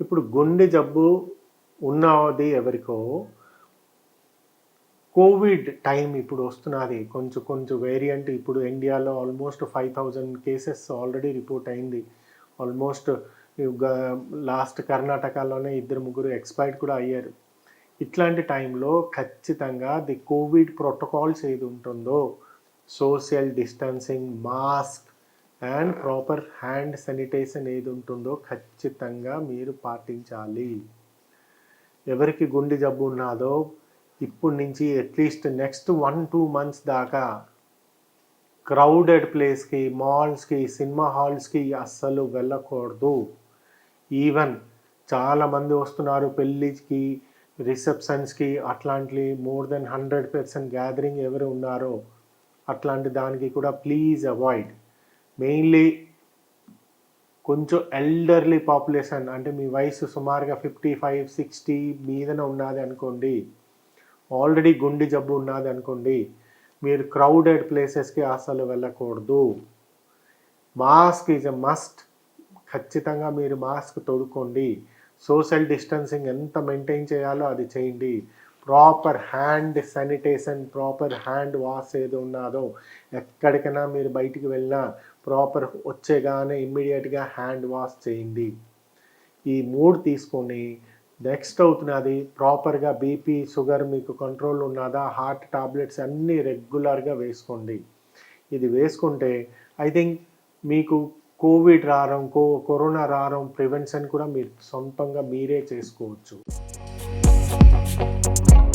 ఇప్పుడు గుండె జబ్బు ఉన్నది ఎవరికో కోవిడ్ టైం ఇప్పుడు వస్తున్నది. కొంచెం కొంచెం వేరియంట్ ఇప్పుడు ఇండియాలో almost five thousand cases already report అయింది. ఆల్మోస్ట్ లాస్ట్ కర్ణాటకలోనే ఇద్దరు ముగ్గురు ఎక్స్పైర్డ్ కూడా అయ్యారు. ఇట్లాంటి టైంలో ఖచ్చితంగా ది కోవిడ్ ప్రోటోకాల్స్ ఏది ఉంటుందో social distancing mask and proper hand sanitization ఏది ఉంటుందో ఖచ్చితంగా మీరు పాటించాలి. ఎవరికి గుండె జబ్బు ఉన్నదో ఇప్పటి నుంచి at least next one two months దాకా క్రౌడెడ్ ప్లేస్కి మాల్స్కి సినిమా హాల్స్కి అస్సలు వెళ్ళకూడదు. ఈవెన్ చాలామంది వస్తున్నారు పెళ్ళికి రిసెప్షన్స్కి అట్లాంటి more then hundred percent gathering ఎవరు ఉన్నారో అట్లాంటి దానికి కూడా ప్లీజ్ అవాయిడ్ మెయిన్లీ కొంచెం ఎల్డర్లీ పాపులేషన్ అంటే మీ వయసు సుమారుగా ఫిఫ్టీ ఫైవ్ సిక్స్టీ మీదన ఉన్నది అనుకోండి. ఆల్రెడీ గుండె జబ్బు ఉన్నది అనుకోండి. మీరు క్రౌడెడ్ ప్లేసెస్కి అసలు వెళ్ళకూడదు. మాస్క్ ఈజ్ ఎ మస్ట్ ఖచ్చితంగా మీరు మాస్క్ తొడుక్కోండి. సోషల్ డిస్టెన్సింగ్ ఎంత మెయింటైన్ చేయాలో అది చేయండి. Proper hand sanitation proper hand wash ఏది ఉన్నదో ఎక్కడికైనా మీరు బయటికి వెళ్ళినా ప్రాపర్ వచ్చేగానే ఇమ్మీడియట్గా హ్యాండ్ వాష్ చేయండి. ఈ మూడు తీసుకొని నెక్స్ట్ అవుతున్నది ప్రాపర్గా బీపీ షుగర్ మీకు కంట్రోల్ ఉన్నదా హార్ట్ టాబ్లెట్స్ అన్నీ రెగ్యులర్గా వేసుకోండి. ఇది వేసుకుంటే ఐ థింక్ మీకు కోవిడ్ రావడం కో కరోనా రావడం ప్రివెన్షన్ కూడా మీరు సొంతంగా మీరే చేసుకోవచ్చు. Thank you